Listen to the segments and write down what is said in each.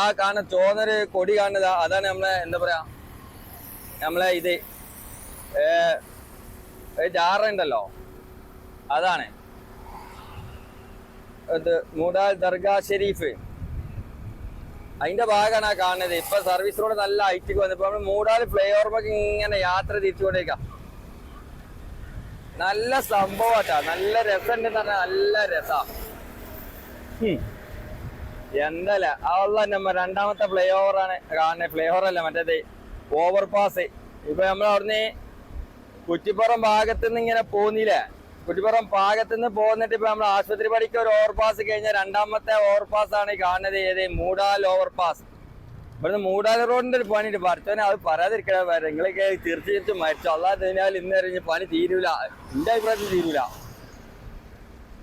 ആ കാണുന്ന ചോദര് കൊടി കാണുന്നത് അതാണ് നമ്മളെ എന്താ പറയാ? നമ്മളെ ഇത് ജാറ ഉണ്ടല്ലോ? അതാണ്. ഇത് മൂടാൽ ദർഗാ ഷെരീഫ്. അതിന്റെ ഭാഗമാണ് ആ കാണുന്നത്. ഇപ്പൊ സർവീസ് റോഡ് നല്ല ഹൈറ്റിക്ക് വന്നിപ്പോ നമ്മൾ മൂടാൽ ഫ്ലൈ ഓവർമൊക്കെ ഇങ്ങനെ യാത്ര തിരിച്ചുകൊണ്ടേക്കാം. നല്ല സംഭവട്ടാ നല്ല രസമുണ്ട് പറഞ്ഞാൽ നല്ല രസാ. എന്തല്ല നമ്മ രണ്ടാമത്തെ ഫ്ലൈ ഓവർ കാണുന്നത് ഫ്ലൈ ഓവർ അല്ല മറ്റേത് ഓവർ പാസ് ഇപ്പൊ നമ്മൾ അവിടുന്ന് കുറ്റിപ്പുറം ഭാഗത്ത് നിന്ന് ഇങ്ങനെ പോന്നില്ലേ? കുറ്റിപ്പുറം ഭാഗത്ത് നിന്ന് പോന്നിട്ട് ഇപ്പൊ നമ്മൾ ആശുപത്രി പടിക്ക് ഒരു ഓവർ പാസ് കഴിഞ്ഞാൽ രണ്ടാമത്തെ ഓവർ പാസ് ആണ് കാണുന്നത് ഏത്? മൂടാൽ ഓവർ പാസ് ഇവിടുന്ന് മൂടാൽ റോഡിന്റെ ഒരു പണിയുണ്ട്. പഠിച്ചവനെ അത് പറയാതിരിക്കണ നിങ്ങളൊക്കെ തീർച്ചയായിട്ടും മരിച്ചു. അല്ലാതിനാൽ ഇന്ന് എറിഞ്ഞ് പണി തീരൂല. എന്റെ അഭിപ്രായത്തിൽ തീരൂല.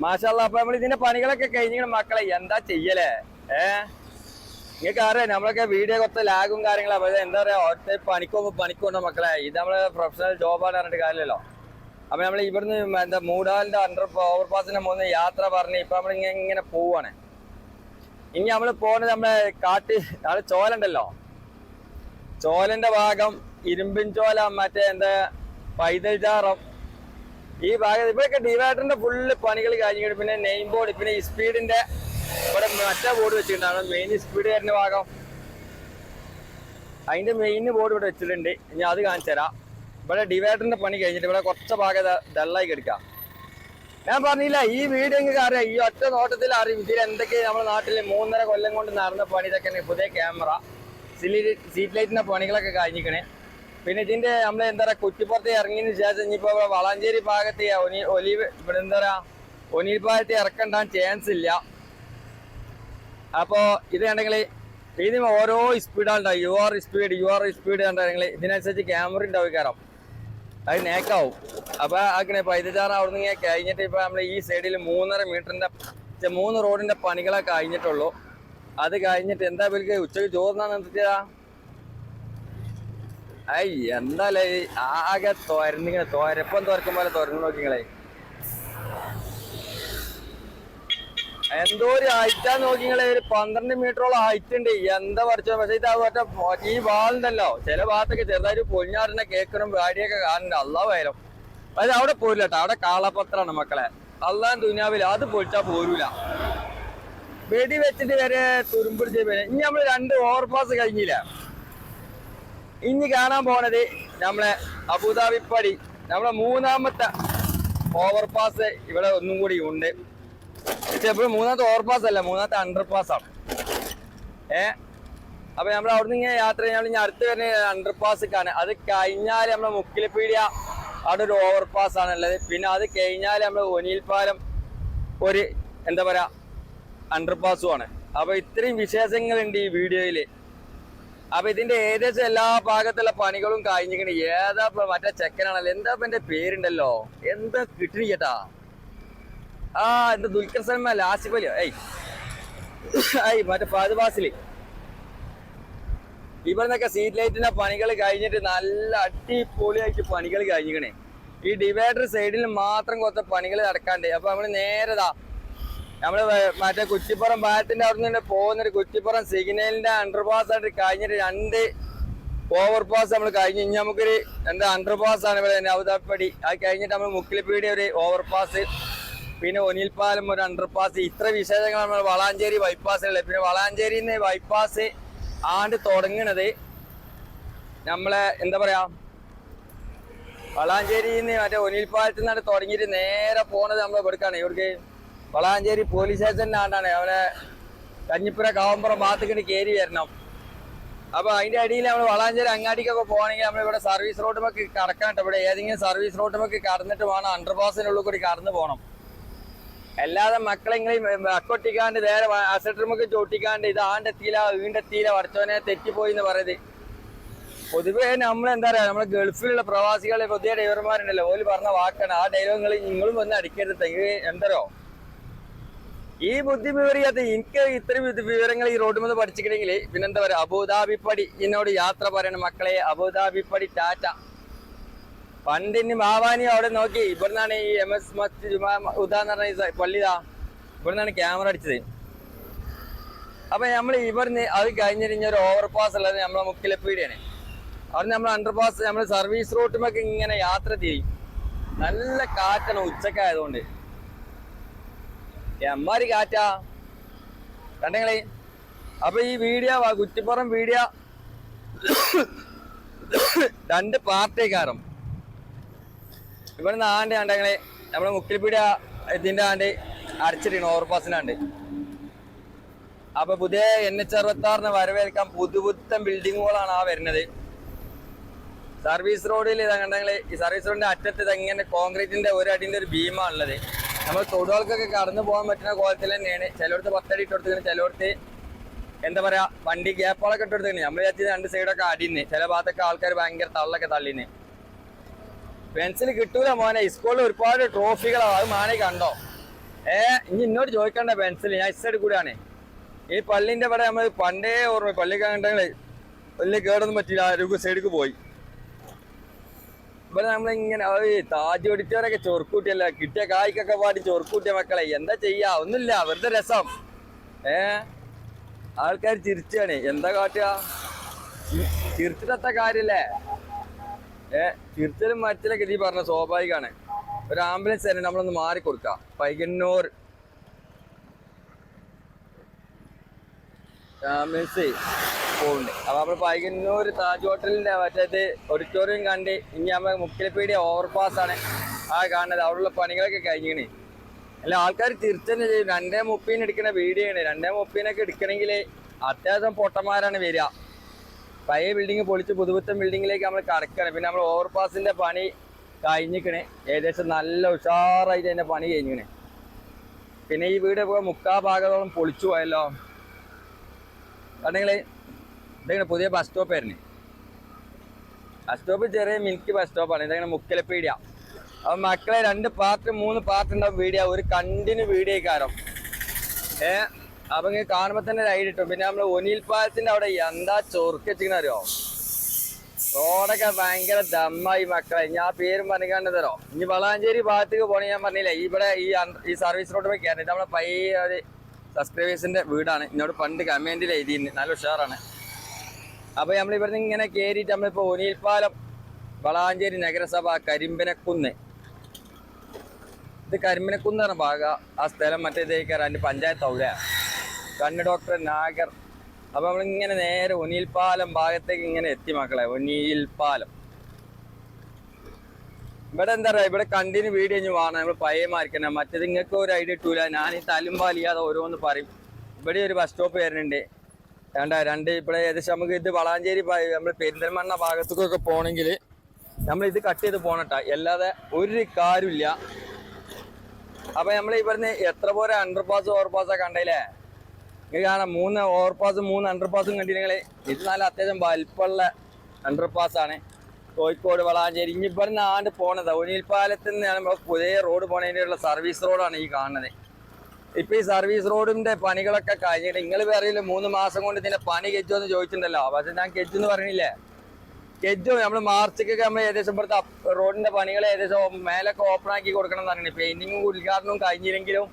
മാഷാല്ല അപ്പൊ നമ്മൾ ഇതിന്റെ പണികളൊക്കെ കഴിഞ്ഞ മക്കളെ എന്താ ചെയ്യലേ? ഏ? നിങ്ങൾക്ക് അറിയാം നമ്മളൊക്കെ വീഡിയോ കുറച്ച് ലാഗും കാര്യങ്ങളും പക്ഷേ എന്താ പറയാ ഒറ്റ പണിക്കോ പണിക്കുണ്ടോ മക്കളെ? ഇത് നമ്മളെ പ്രൊഫഷണൽ ജോബാണ് പറഞ്ഞിട്ട് കാര്യമല്ലോ അപ്പൊ നമ്മൾ ഇവിടുന്ന് എന്താ മൂടാലിന്റെ അണ്ടർ ഓവർപാസിന്റെ മുന്നേ യാത്ര പറഞ്ഞ് ഇപ്പൊ നമ്മൾ ഇങ്ങനെ പോവാണ്. ഇനി നമ്മൾ പോകുന്നത് നമ്മളെ കാട്ടി നമ്മളെ ചോലുണ്ടല്ലോ? ചോലന്റെ ഭാഗം ഇരുമ്പിൻ ചോല മറ്റേ എന്താ പൈതൽ ചാറം. ഈ ഭാഗം ഇവിടെയൊക്കെ ഡിവൈഡറിന്റെ ഫുള്ള് പണികൾ കഴിഞ്ഞിട്ട് പിന്നെ നെയിം ബോർഡ് പിന്നെ സ്പീഡിന്റെ ഇവിടെ മറ്റേ ബോർഡ് വെച്ചിട്ടുണ്ടാണ്. മെയിൻ സ്പീഡ് വരുന്ന ഭാഗം. അതിന്റെ മെയിൻ ബോർഡ് ഇവിടെ വെച്ചിട്ടുണ്ട്. ഇനി അത് കാണിച്ചു തരാം. ഇവിടെ ഡിവൈഡറിന്റെ പണി കഴിഞ്ഞിട്ട് ഇവിടെ കുറച്ച് ഭാഗം ഡള്ളായി കിടക്കാം ഞാൻ പറഞ്ഞില്ല ഈ വീട് നിങ്ങൾക്ക് അറിയാം. ഈ ഒറ്റ നോട്ടത്തിൽ അറിയും. ഇതിൽ എന്തൊക്കെ നമ്മുടെ നാട്ടിൽ മൂന്നര കൊല്ലം കൊണ്ട് നടന്ന പണി. ഇതൊക്കെ പുതിയ ക്യാമറ സീറ്റ് ലൈറ്റിന്റെ പണികളൊക്കെ കഴിഞ്ഞിക്കണേ പിന്നെ ഇതിന്റെ നമ്മൾ എന്താ പറയാ കുറ്റിപ്പുറത്ത് ഇറങ്ങിയതിന് ശേഷം ഇനിയിപ്പോ വളാഞ്ചേരി ഭാഗത്ത് ഒലി ഇവിടെ എന്താ പറയാ ഒനിൽ ഭാഗത്ത് ഇറക്കണ്ടാൻ ചാൻസ് ഇല്ല. അപ്പോ ഇത് കണ്ടെങ്കിൽ ഇതിന് ഓരോ സ്പീഡാണ് U R speed U R speed കണ്ടെങ്കിൽ ഇതിനനുസരിച്ച് ക്യാമറ ഉണ്ടാവും കാരണം അത് നേക്കാവും. അപ്പോൾ അങ്ങനെ പൈതച്ചാറ് അവിടെ നിന്ന് കഴിഞ്ഞിട്ട് ഇപ്പൊ നമ്മൾ ഈ സൈഡിൽ മൂന്നര മീറ്ററിന്റെ ചെ- മൂന്ന് റോഡിന്റെ പണികളൊക്കെ കഴിഞ്ഞിട്ടുള്ളൂ. അത് കഴിഞ്ഞിട്ട് എന്താ വിളിക്കുക ഉച്ചയ്ക്ക് ചോറിനാ നിർത്തിയതാ? ഐ എന്താ ആകെ തോരന്നിങ്ങനെ തോരപ്പം തുറക്കും പോലെ തുറന്നു നോക്കിങ്ങളെ എന്തോ ഒരു ഹൈറ്റാ നോക്കിങ്ങളെ ഒരു പന്ത്രണ്ട് മീറ്ററോളം ഹൈറ്റ് ഉണ്ട്. എന്താ പഠിച്ചോ പക്ഷെ ഇത് മറ്റേ ഈ വാളുണ്ടല്ലോ. ചില ഭാഗത്തൊക്കെ ചെറുതായിട്ട് പൊഞ്ഞാറിനെ കേൾക്കണം വാടിയൊക്കെ കാണുന്നുണ്ട്. അള്ളാ വയലും. അത് അവിടെ പോരില്ല കേട്ടോ. അവിടെ കാളപത്രാണ് മക്കളെ. അള്ളാൻ ദുനാവില്ല അത് പൊളിച്ചാ പോരൂല. വെടി വെച്ചിട്ട് വരെ തുരുമ്പിടിച്ച് വരെ ഇനി നമ്മൾ രണ്ട് ഓവർപാസ് കഴിഞ്ഞില്ല? ഇനി കാണാൻ പോണത് നമ്മളെ അബുദാബി പടി നമ്മളെ മൂന്നാമത്തെ ഓവർപാസ് ഇവിടെ ഒന്നും കൂടി ഉണ്ട്. ഇപ്പോൾ മൂന്നാമത്തെ ഓവർപാസ് അല്ല മൂന്നാമത്തെ അണ്ടർ പാസ് ആണ്. ഏ? അപ്പൊ നമ്മൾ അവിടുന്ന് ഇങ്ങനെ യാത്ര ചെയ്യാൻ ഇനി അടുത്ത് വരുന്ന അണ്ടർ പാസ് കാണാൻ അത് കഴിഞ്ഞാൽ നമ്മുടെ മുക്കിലിപ്പീടിയ അവിടെ ഒരു ഓവർപാസ് ആണുള്ളത് പിന്നെ അത് കഴിഞ്ഞാൽ നമ്മൾ ഒനിൽപാലം ഒരു എന്താ പറയാ അണ്ടർ പാസും ആണ്. അപ്പൊ ഇത്രയും വിശേഷങ്ങളുണ്ട് ഈ വീഡിയോയിൽ. അപ്പൊ ഇതിന്റെ ഏകദേശം എല്ലാ ഭാഗത്തുള്ള പണികളും കഴിഞ്ഞിരിക്കണേ. ഏതാ മറ്റേ ചെക്കനാണല്ലോ. എന്താ എന്റെ പേരുണ്ടല്ലോ? എന്താ കിട്ടിരിക്കട്ടാ ആ എന്റെ ദുൽഖർ സൽമാൻ ആസിഫ് അലിയോ. ഏയ്. ഏയ് മറ്റേ ഫാദ് ബാസിലി ഇവിടുന്നൊക്കെ സീറ്റ് ലൈറ്റിന്റെ പണികൾ കഴിഞ്ഞിട്ട് നല്ല അടിപൊളിയായിട്ട് പണികൾ കഴിഞ്ഞിക്കണേ ഈ ഡിവൈഡർ സൈഡിൽ മാത്രം കുറച്ച് പണികൾ നടക്കാണ്ട്. അപ്പൊ നമ്മൾ നേരതാ നമ്മൾ മറ്റേ കുറ്റിപ്പുറം ഭാഗത്തിന്റെ അവിടെ നിന്ന് പോകുന്നൊരു കുറ്റിപ്പുറം സിഗ്നലിന്റെ അണ്ടർപാസ് ആയിട്ട് കഴിഞ്ഞിട്ട് രണ്ട് ഓവർ പാസ് നമ്മൾ കഴിഞ്ഞ്. ഇനി നമുക്കൊരു എന്താ അണ്ടർപാസ് ആണ് ഇവിടെ നവതാപ്പടി അത് കഴിഞ്ഞിട്ട് നമ്മൾ മുക്കിലിപ്പീടിയ ഒരു ഓവർ പാസ് പിന്നെ ഒനിൽപാലം ഒരു അണ്ടർപാസ് ഇത്ര വിശേഷങ്ങളാണ് നമ്മൾ വളാഞ്ചേരി ബൈപ്പാസിലുള്ളത് പിന്നെ വളാഞ്ചേരി ബൈപ്പാസ് ആണ്ട് തുടങ്ങണത് നമ്മളെ എന്താ പറയാ? വളാഞ്ചേരിയിൽ നിന്ന് മറ്റേ ഒനിൽപാലത്തിൽ നിന്നാണ് തുടങ്ങിയിട്ട് നേരെ പോണത് നമ്മൾ ഇവിടേക്കാണ്. ഇവർക്ക് വളാഞ്ചേരി പോലീസ് സ്റ്റേഷന്റെ ആണ്ടാണ്. അവിടെ കഞ്ഞിപ്പുര കാവമ്പുറം ഭാഗത്തേക്ക് കയറി വരണം. അപ്പോൾ അതിന്റെ അടിയിൽ നമ്മൾ വളാഞ്ചേരി അങ്ങാടിക്കൊക്കെ പോകണമെങ്കിൽ നമ്മൾ ഇവിടെ സർവീസ് റോഡുമൊക്കെ കടക്കാണ്ട്. ഇവിടെ ഏതെങ്കിലും സർവീസ് റോഡുമൊക്കെ കടന്നിട്ട് വേണം. അണ്ടർപാസിനുള്ളിൽ കൂടി കടന്നു പോകണം അല്ലാതെ മക്കളെ അക്കൊട്ടിക്കാണ്ട് നേരെ അസറ്ററുമൊക്കെ ചോട്ടിക്കാണ്ട് ഇത് ആണ്ടെത്തിയില്ല വീണ്ടെത്തിയില്ല വടച്ചോനെ തെറ്റിപ്പോയി എന്ന് പറയുന്നത് പൊതുവേ നമ്മളെന്താ പറയാ നമ്മളെ ഗൾഫിലുള്ള പ്രവാസികളെ പുതിയ ഡ്രൈവർമാരുണ്ടല്ലോ ഓൽ പറഞ്ഞ വാക്കാണ്. ആ ഡയലോഗുകൾ നിങ്ങളും ഒന്ന് അടിക്കരുത്. എന്തരോ ഈ ബുദ്ധി വിവരിയാത്ത എനിക്ക് ഇത്രയും ഇത് വിവരങ്ങൾ ഈ റോഡ് മുതൽ പഠിച്ചിട്ടുണ്ടെങ്കിൽ പിന്നെന്താ പറയാ അബുദാബി പടി എന്നോട് യാത്ര പറയണ മക്കളെ. അബുദാബി പടി ടാറ്റ. പണ്ടിന് മാവാനി അവിടെ നോക്കി. ഇവിടുന്നാണ് ഈ എം എസ് മസ്ജിദ് ജുമാ ഉദാ എന്ന് പറഞ്ഞ പള്ളിതാ. ഇവിടുന്നാണ് ക്യാമറ അടിച്ചത്. അപ്പൊ നമ്മൾ ഇവിടുന്ന് അത് കഴിഞ്ഞിരിഞ്ഞ ഒരു ഓവർ പാസ് ഉള്ളത് നമ്മളെ മുക്കിലപ്പീടിയാണ് അവിടെ നമ്മൾ അണ്ടർ പാസ് നമ്മൾ സർവീസ് റൂട്ടുമൊക്കെ ഇങ്ങനെ യാത്ര തിരിയും നല്ല കാറ്റാണ് ഉച്ചക്കായതുകൊണ്ട്. എമ്മാരി കാറ്റാ. കണ്ടെങ്ങളെ അപ്പൊ ഈ വീഡിയോ കുറ്റിപ്പുറം വീഡിയോ. രണ്ട് പാർട്ടിക്കാരം. ഇവിടുന്ന് ആണ്ട് കണ്ടെങ്ങളെ നമ്മുടെ മുക്കിൽപ്പീടിയ ഇതിന്റെ ആണ്ട് അടച്ചിട്ടാണ് ഓവർപാസിനാണ്ട് അപ്പൊ പുതിയ എൻ എച്ച് അറുപത്തി ആറിന് വരവേൽക്കാൻ പുതുപുത്തൻ ബിൽഡിങ്ങുകളാണ് ആ വരുന്നത്. സർവീസ് റോഡിൽ ഇതാ കണ്ടെങ്കിൽ ഈ സർവീസ് റോഡിന്റെ അറ്റത്ത് ഇതെങ്ങനെ കോൺക്രീറ്റിന്റെ ഒരു അടിന്റെ ഒരു ഭീമാണുള്ളത്. നമ്മൾ തൊടുകൾക്കൊക്കെ കടന്നു പോകാൻ പറ്റുന്ന കോലത്തിൽ തന്നെയാണ്. ചിലയിടത്ത് പത്തടി ഇട്ട് കൊടുത്തിട്ട് ചിലയിടത്ത് എന്താ പറയാ വണ്ടി ഗ്യാപ്പുകളൊക്കെ ഇട്ട് കൊടുത്തിട്ട് നമ്മൾ വിചാരിച്ചത് രണ്ട് സൈഡൊക്കെ അടിന്ന് ചില ഭാഗത്തൊക്കെ ആൾക്കാർ ഭയങ്കര തള്ളൊക്കെ തള്ളിന് പെൻസിൽ കിട്ടൂല മോനെ. സ്കൂളിൽ ഒരുപാട് ട്രോഫികളാണ് അത് മാനേ കണ്ടോ? ഏ ഇനി എന്നോട് ചോദിക്കണ്ട പെൻസിൽ ഞാൻ ഇസൈഡ് കൂടെയാണ്. ഈ പള്ളിന്റെ ഇവിടെ നമ്മൾ പണ്ടേ ഓർമ്മ പള്ളി കണ്ടെങ്കിൽ വലിയ കേടൊന്നും പറ്റില്ല ഒരു സൈഡിക്ക് പോയി. ഇവിടെ നമ്മളിങ്ങനെ താജ് ഓടിച്ചവരൊക്കെ ചൊറുക്കൂട്ടിയല്ല കിട്ടിയ കായ്ക്കൊക്കെ പാടി ചൊറുക്കൂട്ടിയ മക്കളെ. എന്താ ചെയ്യാ? ഒന്നുമില്ല. വെറുതെ രസം. ഏ? ആൾക്കാർ ചിരിച്ചാണ്. എന്താ കാട്ടുക? ചിരിച്ചിട്ടത്ത കാര്യല്ലേ? ഏ തീർച്ചയായും മറ്റിലൊക്കെ ഈ പറഞ്ഞ സ്വാഭാവികമാണ് ഒരു ആംബുലൻസ് തന്നെ നമ്മളൊന്ന് മാറി കൊടുക്കാം. പൈകന്നൂർ ആംബുലൻസ് പോകുന്നുണ്ട്. അപ്പൊ നമ്മൾ പൈകന്നൂർ താജ് ഹോട്ടലിന്റെ മറ്റേത് ഓഡിറ്റോറിയം കണ്ട് ഇനി നമ്മൾ മുക്കിലപ്പീടിയ ഓവർപാസ് ആണ്. ആ കാണുന്നത്. അവിടെയുള്ള പണികളൊക്കെ കഴിഞ്ഞിക്കണ് അല്ല ആൾക്കാർ തിരിച്ചെന്നെ ചെയ്യും. രണ്ടേ മുപ്പീന് എടുക്കുന്ന വീഡിയോ ആണ്. രണ്ടേ മുപ്പീനൊക്കെ എടുക്കണമെങ്കിൽ അത്യാവശ്യം പൊട്ടന്മാരാണ് വരിക. പഴയ ബിൽഡിംഗ് പൊളിച്ച് പുതുപുത്തൻ ബിൽഡിങ്ങിലേക്ക് നമ്മൾ കടക്കണം. പിന്നെ നമ്മൾ ഓവർപാസിന്റെ പണി കഴിഞ്ഞിക്കണേ. ഏകദേശം നല്ല ഉഷാറായിട്ട് അതിന്റെ പണി കഴിഞ്ഞിക്കണേ. പിന്നെ ഈ വീട് ഇപ്പോൾ മുക്കാ ഭാഗത്തോളം പൊളിച്ചു പോയല്ലോ. കണ്ടെങ്കിൽ ഇതെങ്ങനെ പുതിയ ബസ് സ്റ്റോപ്പ് ആയിരുന്നു ബസ് സ്റ്റോപ്പ് ചെറിയ മിൽക്ക് ബസ് സ്റ്റോപ്പാണ് ഇതെങ്ങനെ മുക്കലപ്പീടിയ. അപ്പൊ മക്കളെ രണ്ട് പാർട്ട് മൂന്ന് പാർട്ട് ഉണ്ടാവും വീഡിയോ. ഒരു കണ്ടിന്യൂ വീഡിയോ കാരണം ഏ? അപ്പൊ ഇങ്ങനെ കാണുമ്പോ തന്നെ ഒരു ഐഡിയ കിട്ടും പിന്നെ നമ്മൾ ഒനിൽ പാലത്തിന്റെ അവിടെ എന്താ ചൊറുക്ക് റോഡൊക്കെ ഭയങ്കര ദമ്മായി മക്കളെ. ഞാൻ പേരും പറഞ്ഞാണ്ട് തരോ ഇനി വളാഞ്ചേരി ഭാഗത്തേക്ക് പോണേ ഞാൻ പറഞ്ഞില്ല? ഇവിടെ ഈ ഈ സർവീസ് റോഡ് പോയി കയറി നമ്മളെ പയ്യ സബ്സ്ക്രൈബേഴ്സിന്റെ വീടാണ്. എന്നോട് പണ്ട് കമന്റിൽ എഴുതി നല്ല ഉഷാറാണ്. അപ്പൊ നമ്മൾ ഇവിടുന്ന് ഇങ്ങനെ കയറിയിട്ട് നമ്മളിപ്പോ ഒനിൽപ്പാലം വളാഞ്ചേരി നഗരസഭ കരിമ്പനക്കുന്ന്. ഇത് കരിമ്പനക്കുന്ന് പറഞ്ഞ ഭാഗ. ആ സ്ഥലം മറ്റേ ഇതേക്കാറ് അതിന്റെ പഞ്ചായത്ത് ഔല കണ്ണ് ഡോക്ടർ നാഗർ. അപ്പൊ നമ്മളിങ്ങനെ നേരെ ഒനിൽപ്പാലം ഭാഗത്തേക്ക് ഇങ്ങനെ എത്തി മക്കളെ. ഒനിൽപ്പാലം ഇവിടെ എന്താ പറയാ ഇവിടെ കണ്ടിന് വീട് കഴിഞ്ഞ് വാങ്ങണം നമ്മൾ പയ്യമാരിക്കണ മറ്റേത് നിങ്ങൾക്ക് ഒരു ഐഡിയ ഇട്ടൂല ഞാൻ ഈ തലുമ്പാലിയാതെ ഓരോന്ന് പറയും. ഇവിടെ ഒരു ബസ് സ്റ്റോപ്പ് വരുന്നുണ്ട്. വേണ്ട രണ്ട് ഇവിടെ ഏകദേശം നമുക്ക് ഇത് വളാഞ്ചേരി നമ്മൾ പെരിന്തൽമണ്ണ ഭാഗത്തേക്കൊക്കെ പോകണമെങ്കിൽ നമ്മൾ ഇത് കട്ട് ചെയ്ത് പോണട്ടാ അല്ലാതെ ഒരു കാര്യമില്ല. അപ്പൊ നമ്മൾ ഇവിടുന്ന് എത്ര പോലെ അണ്ടർ പാസ് ഓവർ പാസ് കണ്ടില്ലേ നിങ്ങൾ കാണാം മൂന്ന് ഓവർ പാസും മൂന്ന് അണ്ടർ പാസും ഇത് നല്ല അത്യാവശ്യം വലിപ്പമുള്ള അണ്ടർ പാസ് ആണ്. കോഴിക്കോട് വളാഞ്ചേരി. ഇനി ഇവിടുന്ന് ആണ്ട് പോണത്. ഒനിൽപ്പാലത്ത് നിന്ന് നമ്മൾ പുതിയ റോഡ് പോണതിനുള്ള സർവീസ് റോഡാണ് ഈ കാണുന്നത്. ഇപ്പൊ ഈ സർവീസ് റോഡിന്റെ പണികളൊക്കെ കഴിഞ്ഞിട്ട് നിങ്ങൾ പറയില്ല മൂന്ന് മാസം കൊണ്ട് ഇതിന്റെ പണി കെജോ എന്ന് ചോദിച്ചിട്ടുണ്ടല്ലോ. പക്ഷെ ഞാൻ കെജു എന്ന് പറഞ്ഞില്ലേ? കെജു നമ്മൾ മാർച്ചൊക്കെ നമ്മൾ ഏകദേശം ഇവിടുത്തെ റോഡിന്റെ പണികൾ ഏകദേശം മേലൊക്കെ ഓപ്പൺ ആക്കി കൊടുക്കണം എന്ന് പറഞ്ഞു പെയിന്റിങ്ങും ഉദ്ഘാടനവും കഴിഞ്ഞില്ലെങ്കിലും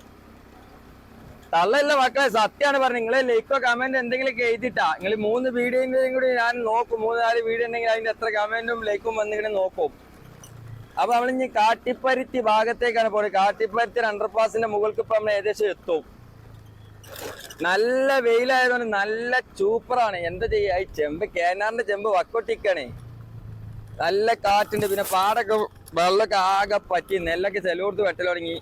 തള്ളല്ല മക്കളെ സത്യമാണ് പറഞ്ഞത്. നിങ്ങളെ ലൈക്കോ കമന്റ് എന്തെങ്കിലും എഴുതിട്ടാ നിങ്ങൾ മൂന്ന് വീഡിയോയും കൂടി ഞാൻ നോക്കും. മൂന്ന് നാല് വീഡിയോ ഉണ്ടെങ്കിൽ അതിന്റെ എത്ര കമന്റും ലൈക്കും വന്നിങ്ങനെ നോക്കും. അപ്പൊ നമ്മൾ ഇനി കാട്ടിപ്പരുത്തി ഭാഗത്തേക്കാണ് പോയത് കാട്ടിപ്പരുത്തി അണ്ടർപാസിന്റെ മുകൾക്ക് ഇപ്പൊ നമ്മൾ ഏകദേശം എത്തും. നല്ല വെയിലായതുകൊണ്ട് നല്ല ചൂപ്പറാണ്. എന്താ ചെയ്യാ? ഈ ചെമ്പ് കേനാറിന്റെ ചെമ്പ് വക്കൊട്ടിക്കണേ. നല്ല കാറ്റുണ്ട്. പിന്നെ പാടൊക്കെ വെള്ളമൊക്കെ ആകെ പറ്റി. നെല്ലൊക്കെ ചെലവെടുത്ത് വെട്ടൽ തുടങ്ങി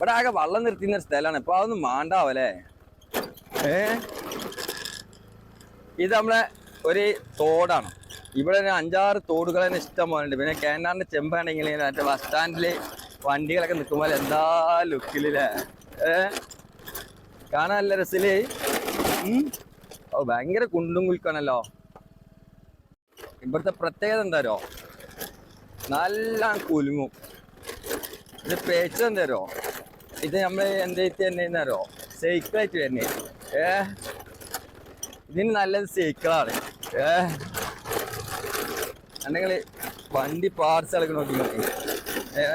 ഇവിടെ ആകെ വള്ളം നിർത്തുന്ന ഒരു സ്ഥലമാണ്. ഇപ്പൊ അതൊന്നും മാണ്ടാവല്ലേ? ഏ? ഇത് നമ്മളെ ഒരു തോടാണ്. ഇവിടെ ഒരു അഞ്ചാറ് തോടുകൾ തന്നെ ഇഷ്ടം പോലെ ഉണ്ട്. പിന്നെ കേനാറിന്റെ ചെമ്പാണെങ്കിൽ മറ്റേ ബസ് സ്റ്റാൻഡിൽ വണ്ടികളൊക്കെ നിൽക്കുമ്പോൾ എന്താ ലുക്കിലല്ലേ ഏ? കാണാൻ നല്ല രസിൽ. ഓ ഭയങ്കര കുണ്ടും കുൽക്കണല്ലോ ഇവിടുത്തെ പ്രത്യേകത എന്താരോ നല്ല കുലുങ്ങും. ഇത് പേച്ചെന്തരോ എന്താരോ ഇത് നമ്മൾ എന്തായിട്ട് തന്നെയാരോ സൈക്കിളായിട്ട് തന്നെ ഏ? ഇതിന് നല്ലത് സൈക്കിളാണ്. ഏ? അല്ലെങ്കിൽ വണ്ടി പാർട്സ് ഇളക്കി നോക്കി ഏ?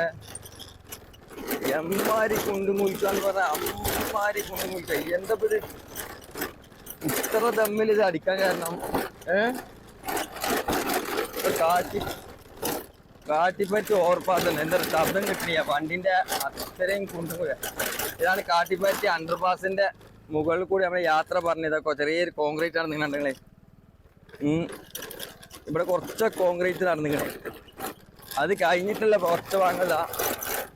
എമ്മാരി കുണ്ടും മുൽക്കാന്ന് പറഞ്ഞാൽ അമ്മാരി കുണ്ടും മുൽക്ക എന്താ ഇത് ഇത്ര തമ്മിൽ ഇത് അടിക്കാൻ കാരണം. ഏ? കാറ്റി കാട്ടിപ്പറ്റി ഓവർപാസ് എന്താ പറയുക ശബ്ദം കിട്ടണിയ വണ്ടിന്റെ അത്രയും കൊണ്ടുപോയ ഇതാണ് കാട്ടിപ്പറ്റി അണ്ടർപാസിന്റെ മുകളിൽ കൂടി നമ്മൾ യാത്ര പറഞ്ഞതൊക്കെ ചെറിയൊരു കോൺക്രീറ്റ് ആണ് നിങ്ങളെ ഇവിടെ കുറച്ച് കോൺക്രീറ്റ് നടന്നിങ്ങനെ അത് കഴിഞ്ഞിട്ടുള്ള കുറച്ച് ഭാഗങ്ങളാ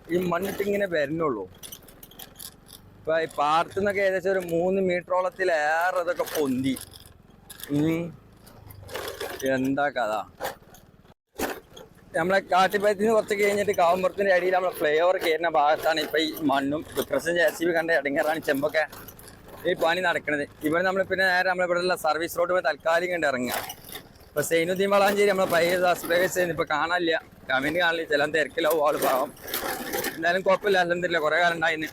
ഈ മണ്ണിട്ട് ഇങ്ങനെ വരുന്നുള്ളൂ ഇപ്പൊ ഈ പാടത്തു നിന്നൊക്കെ ഏകദേശം ഒരു മൂന്ന് മീറ്ററോളത്തിലേറെ ഇതൊക്കെ പൊന്തി. എന്താ കഥ? നമ്മളെ കാട്ടിപ്പയത്തിൽ നിന്ന് കുറച്ച് കഴിഞ്ഞിട്ട് കാവുമ്പുറത്തിന്റെ അടിയിൽ നമ്മളെ ഫ്ലൈ ഓവർ കയറുന്ന ഭാഗത്താണ് ഇപ്പൊ ഈ മണ്ണും പ്രസന്റ് ജെ സി ബി കണ്ട ഇടങ്ങേറാണ് ചെമ്പൊക്കെ ഈ പണി നടക്കുന്നത് ഇവിടെ നമ്മൾ പിന്നെ നേരെ നമ്മളെ ഉള്ള സർവീസ് റോഡ് പോയി തൽക്കാലികം കണ്ട് ഇറങ്ങുക. ഇപ്പൊ സൈനുദ്ദീൻ വളാഞ്ചേരി നമ്മളെ പയ്യ സബ്സ്ക്രൈബേഴ്സ് ചെയ്യുന്നു ഇപ്പൊ കാണാനില്ല. കമന്റ് കാണില്ല ചില തിരക്കിലാവും ആൾ പാവം. എന്തായാലും കുഴപ്പമില്ല അല്ലെന്നില്ല കുറെ കാലം ഉണ്ടായിന്.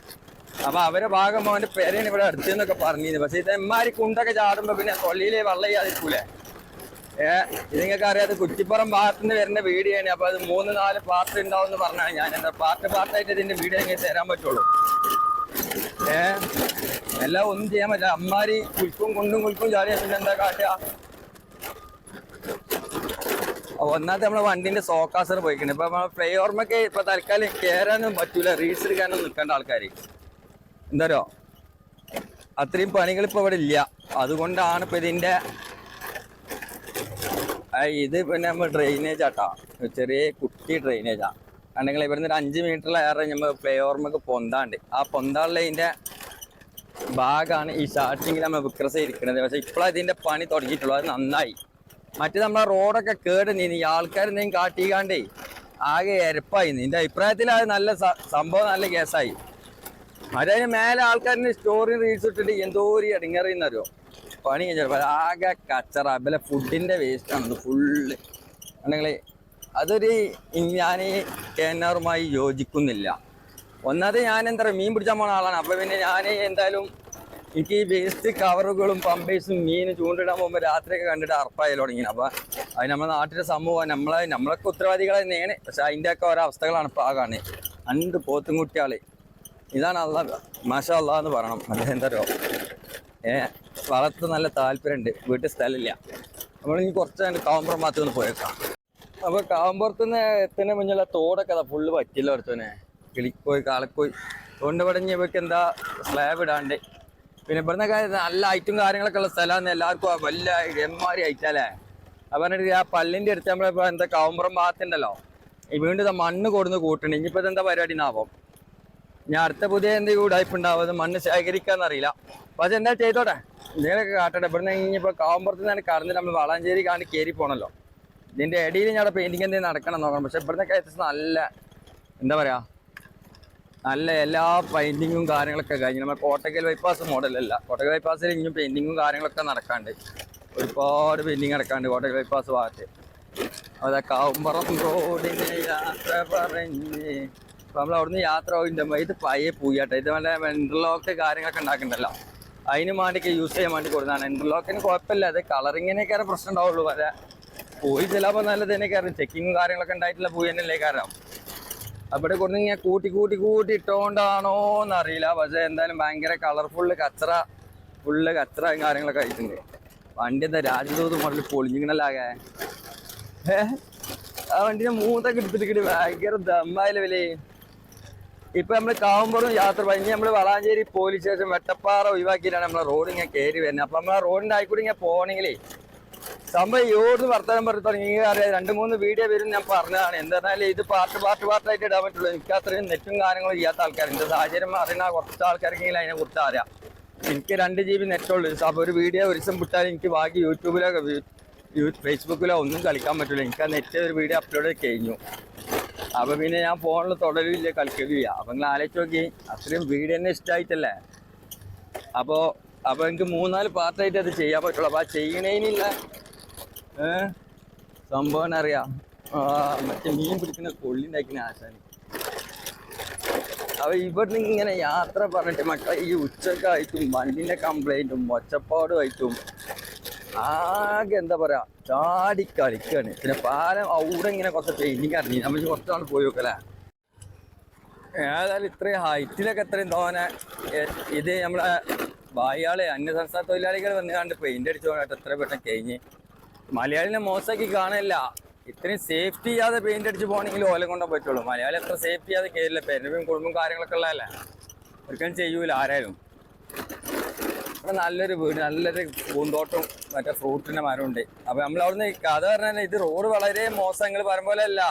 അപ്പൊ അവരെ ഭാഗം അവന്റെ പേരെയാണ് ഇവിടെ അടുത്തെന്നൊക്കെ പറഞ്ഞിരുന്നു. പക്ഷേ ഇത് എമ്മാരി കുണ്ടൊക്കെ ചാടുമ്പോ പിന്നെ കൊള്ളിയിലെ വെള്ളം ചെയ്യാതിരിക്കൂലേ ഏ ഇത് നിങ്ങൾക്ക് അറിയാതെ കുറ്റിപ്പുറം ഭാഗത്ത് നിന്ന് വരുന്ന വീഡിയോയാണ്. അപ്പൊ അത് മൂന്ന് നാല് പാർട്ട് ഉണ്ടാവും എന്ന് പറഞ്ഞാണ് ഞാൻ. എന്താ പാർട്ട് പാർട്ടായിട്ട് ഇതിന്റെ വീഡിയോ നിങ്ങൾക്ക് തരാൻ പറ്റുള്ളൂ. ഏ എല്ലാം ഒന്നും ചെയ്യാൻ പറ്റില്ല. അമ്മാരി കുൽക്കും കുണ്ടും കുൽക്കും ചാടിയാ പിന്നെ എന്താ കാട്ടുക? ഒന്നാമത്തെ നമ്മളെ വണ്ടിന്റെ സോക്കാസർ പോയിക്കണ്. ഇപ്പൊ നമ്മളെ ഫ്ലൈ ഓർമ്മക്ക് ഇപ്പൊ തൽക്കാലം കയറാനും പറ്റൂല. റീൽസ് എടുക്കാനും നിൽക്കേണ്ട എന്താ എന്താരോ അത്രയും പണികൾ ഇപ്പൊ ഇവിടെ ഇല്ല. അതുകൊണ്ടാണ് ഇപ്പൊ ഇതിന്റെ ഇത് പിന്നെ നമ്മൾ ഡ്രെയിനേജ് ആട്ടോ. ചെറിയ കുട്ടി ഡ്രെയിനേജാണ് അല്ലെങ്കിൽ ഇവിടുന്ന് ഒരു അഞ്ച് മീറ്ററിൽ ഏറെ നമ്മൾ പ്ലേ ഓർമ്മക്ക് പൊന്താണ്ട്. ആ പൊന്താളിലെ ഇതിന്റെ ഭാഗമാണ് ഈ സ്റ്റാർട്ടിങ്ങിൽ നമ്മൾ വിക്രസ് ഇരിക്കുന്നത് പക്ഷേ ഇപ്പോഴാണ് ഇതിന്റെ പണി തുടങ്ങിയിട്ടുള്ളൂ. അത് നന്നായി. മറ്റേ നമ്മളെ റോഡൊക്കെ കേട് നീ എന്തെങ്കിലും കാട്ടിക്കാണ്ടേ ആകെ എരപ്പായി നിന്റെ അഭിപ്രായത്തിൽ അത് നല്ല സംഭവം നല്ല കേസായി. അതായത് മേലെ ആൾക്കാരിന് സ്റ്റോറി റീൽസ് ഇട്ടിട്ട് എന്തോ ഒരു ഇടങ്ങറിയെന്നറിയോ പണി കഴിഞ്ഞാൽ ആകെ കച്ചറ ഫുഡിന്റെ വേസ്റ്റ് ആണ്. ഫുള്ള് ഉണ്ടെങ്കിൽ അതൊരു ഞാൻ കേന്നാറുമായി യോജിക്കുന്നില്ല. ഒന്നാമത് ഞാൻ എന്താ മീൻ പിടിച്ചാൽ പോണ ആളാണ്. അപ്പൊ പിന്നെ ഞാൻ എന്തായാലും എനിക്ക് ഈ വേസ്റ്റ് കവറുകളും പമ്പേഴ്സും മീൻ ചൂണ്ടിടാൻ പോകുമ്പോൾ രാത്രിയൊക്കെ കണ്ടിട്ട് അർപ്പായി തുടങ്ങി അപ്പൊ അത് നമ്മുടെ നാട്ടിലെ സമൂഹം നമ്മളെ നമ്മളൊക്കെ ഉത്തരവാദികൾ തന്നെയാണ്. പക്ഷെ അതിന്റെയൊക്കെ ഒക്കെ ഓരോ അവസ്ഥകളാണ് ഇപ്പൊ ആ രണ്ട് പോത്തും കുട്ടിയാൾ ഇതാണ് അള്ള മാഷ അള്ളാഹ് എന്ന് പറയണം. അല്ലെ എന്താ പറയുക ഏ? വളർത്ത് നല്ല താല്പര്യമുണ്ട്. വീട്ടിൽ സ്ഥലമില്ല. നമ്മളിനി കുറച്ച് കണ്ട് കാവുമ്പുറം ഭാഗത്ത് നിന്ന് പോയേക്കാം. അപ്പോൾ കാവമ്പുറത്ത് നിന്ന് എത്തുന്ന മുന്നിലുള്ള തോടൊക്കെ അതാ ഫുള്ള് പറ്റില്ല അടുത്തന്നെ കിളിക്കോയി കാളക്കോയി. തോണ്ട് പടഞ്ഞ് ഇവയ്ക്ക് എന്താ സ്ലാബ് ഇടാണ്ട്. പിന്നെ ഇവിടുന്ന് നല്ല ഐറ്റും കാര്യങ്ങളൊക്കെ ഉള്ള സ്ഥലമാണ്. എല്ലാവർക്കും ആ വലിയ എമ്മാരി ഐറ്റല്ലേ അപ്പം പറഞ്ഞിട്ട് ആ പള്ളിന്റെ അടുത്ത് നമ്മളിപ്പോൾ എന്താ കാവുമ്പുറം ഭാഗത്തുണ്ടല്ലോ വീണ്ടും മണ്ണ് കൊടുന്ന് കൂട്ടണം ഇനിയിപ്പോൾ എന്താ പരിപാടി എന്നാവും ഞാൻ അടുത്ത പുതിയ എന്തെങ്കിലും ഉടായ്പ ഉണ്ടാവും? മണ്ണ് ശേഖരിക്കാന്നറിയില്ല പക്ഷെ എന്താ ചെയ്തോട്ടെ? എന്തെങ്കിലുമൊക്കെ കാട്ടട്ടെ. ഇവിടുന്ന് ഇനിയിപ്പോ കാവുമ്പുറത്ത് നിന്ന് കടന്ന് നമ്മൾ വളാഞ്ചേരി കാണി കയറി പോണല്ലോ. ഇതിന്റെ ഇടയിൽ ഞാൻ പെയിന്റിങ് എന്തെങ്കിലും നടക്കണം നോക്കണം. പക്ഷെ ഇവിടുന്ന് അത്യാവശ്യം നല്ല എന്താ പറയാ നല്ല എല്ലാ പെയിന്റിങ്ങും കാര്യങ്ങളൊക്കെ കഴിഞ്ഞ്. നമ്മുടെ കോട്ടക്കൽ ബൈപ്പാസ് മോഡലല്ല കോട്ടക്കൽ ബൈപ്പാസിൽ ഇനിയും പെയിന്റിങ്ങും കാര്യങ്ങളൊക്കെ നടക്കാണ്ട്. ഒരുപാട് പെയിന്റിങ് നടക്കാണ്ട് കോട്ടക്കൽ ബൈപ്പാസ് ഭാഗത്ത്. അതാ ആവുമ്പറം റോഡിന് യാത്ര പറഞ്ഞ്. അപ്പൊ നമ്മൾ അവിടുന്ന് യാത്ര പോയിട്ടുണ്ട് ഇത് പയ്യെ പൂയാട്ടെ ഇത് നല്ല ഇന്റർലോക്ക് കാര്യങ്ങളൊക്കെ ഉണ്ടാക്കണ്ടല്ലോ. അതിന് വേണ്ടിയൊക്കെ യൂസ് ചെയ്യാൻ വേണ്ടി കൊടുത്താണ് ഇന്റർലോക്കിന് കുഴപ്പമില്ല. അത് കളറിങ്ങിനൊക്കെ പ്രശ്നം ഉണ്ടാവുള്ളൂ. വരെ പോയി ചിലപ്പോൾ നല്ലത് തന്നെ കാരണം ചെക്കിങ്ങും കാര്യങ്ങളൊക്കെ ഉണ്ടായിട്ടില്ല പോയി തന്നെയല്ലേ കാരണം. അവിടെ കൊടുത്ത് ഇങ്ങനെ കൂട്ടി കൂട്ടി കൂട്ടി ഇട്ടോണ്ടാണോ എന്നറിയില്ല പക്ഷേ എന്തായാലും ഭയങ്കര കളർഫുള്ള് കച്ചറ ഫുള്ള് കച്ചറ കാര്യങ്ങളൊക്കെ ആയിട്ടുണ്ട്. വണ്ടി എന്താ രാജദൂത് മുകളിൽ പൊളിഞ്ഞിങ്ങനല്ലാകെ ഏഹ് ആ വണ്ടിനെ മൂന്നൊക്കെ എടുത്തിട്ട് ഭയങ്കര ദമ്മായില്ല വിലേ ഇപ്പൊ നമ്മൾ കാവുമ്പോഴും യാത്ര കഴിഞ്ഞ് നമ്മൾ വളാഞ്ചേരി പോലീസ് സ്റ്റേഷൻ വെട്ടപ്പാറ ഒഴിവാക്കിയിട്ടാണ് നമ്മളെ റോഡ് ഇങ്ങനെ കയറി വരുന്നത്. അപ്പൊ നമ്മളെ റോഡിന്റെ ആയിക്കൂടി ഇങ്ങനെ പോകണമെങ്കിലേ സംഭവം ഇയോടുന്ന് വർത്തമാനം പറഞ്ഞു തുടങ്ങി. അറിയാം രണ്ട് മൂന്ന് വീഡിയോ വരും ഞാൻ പറഞ്ഞതാണ്. എന്തായാലും ഇത് പാർട്ട് പാർട്ട് പാർട്ടായിട്ട് ഇടാൻ പറ്റുള്ളൂ. എനിക്ക് അത്രയും നെറ്റും കാര്യങ്ങളും ചെയ്യാത്ത ആൾക്കാർ എന്റെ സാഹചര്യം അറിയുന്ന കുറച്ച് ആൾക്കാർക്കെങ്കിലും അതിനെ കുറിച്ച് അറിയാം. എനിക്ക് രണ്ട് ജി ബി നെറ്റുള്ളൂ അപ്പൊ ഒരു വീഡിയോ ഒരു ദിവസം വിട്ടാൽ എനിക്ക് ബാക്കി യൂട്യൂബിലോ ഫേസ്ബുക്കിലോ ഒന്നും കളിക്കാൻ പറ്റില്ല എനിക്ക് ആ നെറ്റ് ഒരു വീഡിയോ അപ്ലോഡ് കഴിഞ്ഞു. അപ്പൊ പിന്നെ ഞാൻ ഫോണിൽ തുടരില്ല കളിക്കുകയില്ല അപ്പൊ നിങ്ങൾ ആലോചിച്ച് നോക്കി. അത്രയും വീട് തന്നെ ഇഷ്ടമായിട്ടല്ലേ അപ്പോ അപ്പൊ എനിക്ക് മൂന്നാൽ പാർട്ടായിട്ട് അത് ചെയ്യാൻ പറ്റുള്ളൂ. അപ്പൊ ആ ചെയ്യണേനില്ല. സംഭവം അറിയാം മറ്റേ മീൻ പിടിക്കുന്ന കൊള്ളിണ്ടാക്കുന്ന ആശാന് അപ്പൊ ഇവിടുന്ന് ഇങ്ങനെ യാത്ര പറഞ്ഞിട്ട് മക്കളെ ഈ ഉച്ചക്കായിട്ടും വണ്ടിന്റെ കംപ്ലൈന്റും ഒച്ചപ്പാടുമായിട്ടും ആകെ എന്താ പറയാ ചാടി കളിക്കാണ്. പിന്നെ പാലം അവിടെ ഇങ്ങനെ കുറച്ച് പെയിന്റിങ് അറിഞ്ഞു നമ്മൾ കുറച്ച് നാൾ പോയി നോക്കല്ലേ? ഏതായാലും ഇത്രയും ഹൈറ്റിലൊക്കെ ഇത്രയും തോനെ ഇത് നമ്മളെ ബായിയാളെ അന്യസംസ്ഥാന തൊഴിലാളികൾ വന്ന് പെയിന്റ് അടിച്ചു പോകാനായിട്ട് എത്ര പെട്ടെന്ന് കഴിഞ്ഞ്. മലയാളിനെ മോശമാക്കി കാണില്ല ഇത്രയും സേഫ്റ്റി ചെയ്യാതെ പെയിന്റ് അടിച്ച് പോകണമെങ്കിൽ ഓല കൊണ്ടേ പറ്റുള്ളൂ. മലയാളി എത്ര സേഫ്റ്റി ചെയ്യാതെ കയറില്ല പെരുമ്പും കുടുംബം കാര്യങ്ങളൊക്കെ ഉള്ളതല്ലേ? ഒരിക്കലും ചെയ്യൂല ആരായാലും. ഇവിടെ നല്ലൊരു വീട് നല്ലൊരു പൂന്തോട്ടം മറ്റേ ഫ്രൂട്ടിന്റെ മരമുണ്ട്. അപ്പൊ നമ്മൾ അവിടുന്ന് കഥ പറഞ്ഞാൽ ഇത് റോഡ് വളരെ മോശം നിങ്ങൾ പോലെ അല്ല.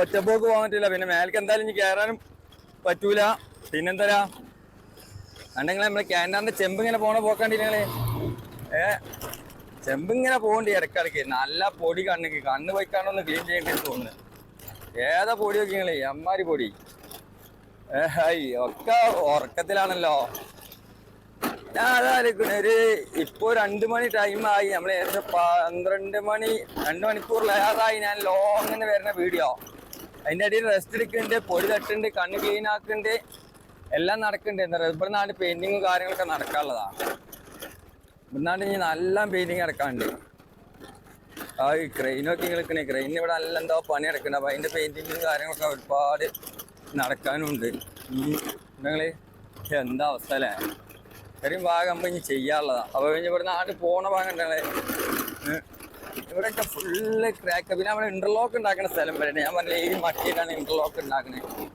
ഒറ്റപ്പോക്ക് പോകാൻ പറ്റില്ല പിന്നെ മേലേക്ക് എന്തായാലും ഇനി കയറാനും പറ്റൂല. പിന്നെന്തരാ അണ്ടെങ്കിൽ നമ്മളെ ക്യാൻഡാറിന്റെ ചെമ്പ് ഇങ്ങനെ പോണ പോക്കാണ്ടി നിങ്ങൾ. ഏ? ചെമ്പ് ഇങ്ങനെ പോകണ്ടി ഇടക്കിടക്ക് നല്ല പൊടി കണ്ണിക്ക്. കണ്ണ് പോയിക്കാണോന്ന് ക്ലീൻ ചെയ്യേണ്ടി തോന്നുന്നു. ഏതാ പൊടി നോക്കി എമ്മാരി പൊടി. ഏ ഒക്കെ ഉറക്കത്തിലാണല്ലോ. ഞാൻ ഇപ്പൊ രണ്ടു മണി ടൈമായി നമ്മൾ ഏകദേശം പന്ത്രണ്ട് മണി രണ്ട് മണിക്കൂറിലേറായി ഞാൻ ലോങ്ങിന് വരുന്ന വീഡിയോ അതിന്റെ അടിയിൽ റെസ്റ്റ് എടുക്കുന്നുണ്ട് പൊടി തട്ടുണ്ട് കണ്ണ് ക്ലീൻ ആക്കുന്നുണ്ട്. എല്ലാം നടക്കുന്നുണ്ട്. എന്താ പറയുക നാട് പെയിന്റിങ്ങും കാര്യങ്ങളൊക്കെ നടക്കാനുള്ളതാണ്. ഇവിടുന്നാണ്ട് ഇനി നല്ല പെയിന്റിങ് നടക്കാനുണ്ട്. ആ ഈ ക്രെയിനൊക്കെ നിൽക്കണേ. ക്രെയിൻ ഇവിടെ നല്ല എന്തോ പണി നടക്കുന്നുണ്ട്. അപ്പൊ അതിന്റെ പെയിന്റിങ്ങും കാര്യങ്ങളൊക്കെ ഒരുപാട് നടക്കാനുണ്ട്. നിങ്ങൾ എന്താ അവസ്ഥ അല്ലേ? ഇത്രയും ഭാഗം ഇനി ചെയ്യാനുള്ളതാണ് അപ്പൊ ഇനി ഇവിടെ നാട്ടിൽ പോണ ഭാഗം ഉണ്ടല്ലേ ഇവിടെയൊക്കെ ഫുള്ള് ക്രാക്ക് പിന്നെ നമ്മൾ ഇന്റർലോക്ക് ഉണ്ടാക്കുന്ന സ്ഥലം വരെ ഞാൻ പറഞ്ഞില്ല ഈ മട്ടിയിലാണ് ഇന്റർലോക്ക് ഉണ്ടാക്കുന്നത്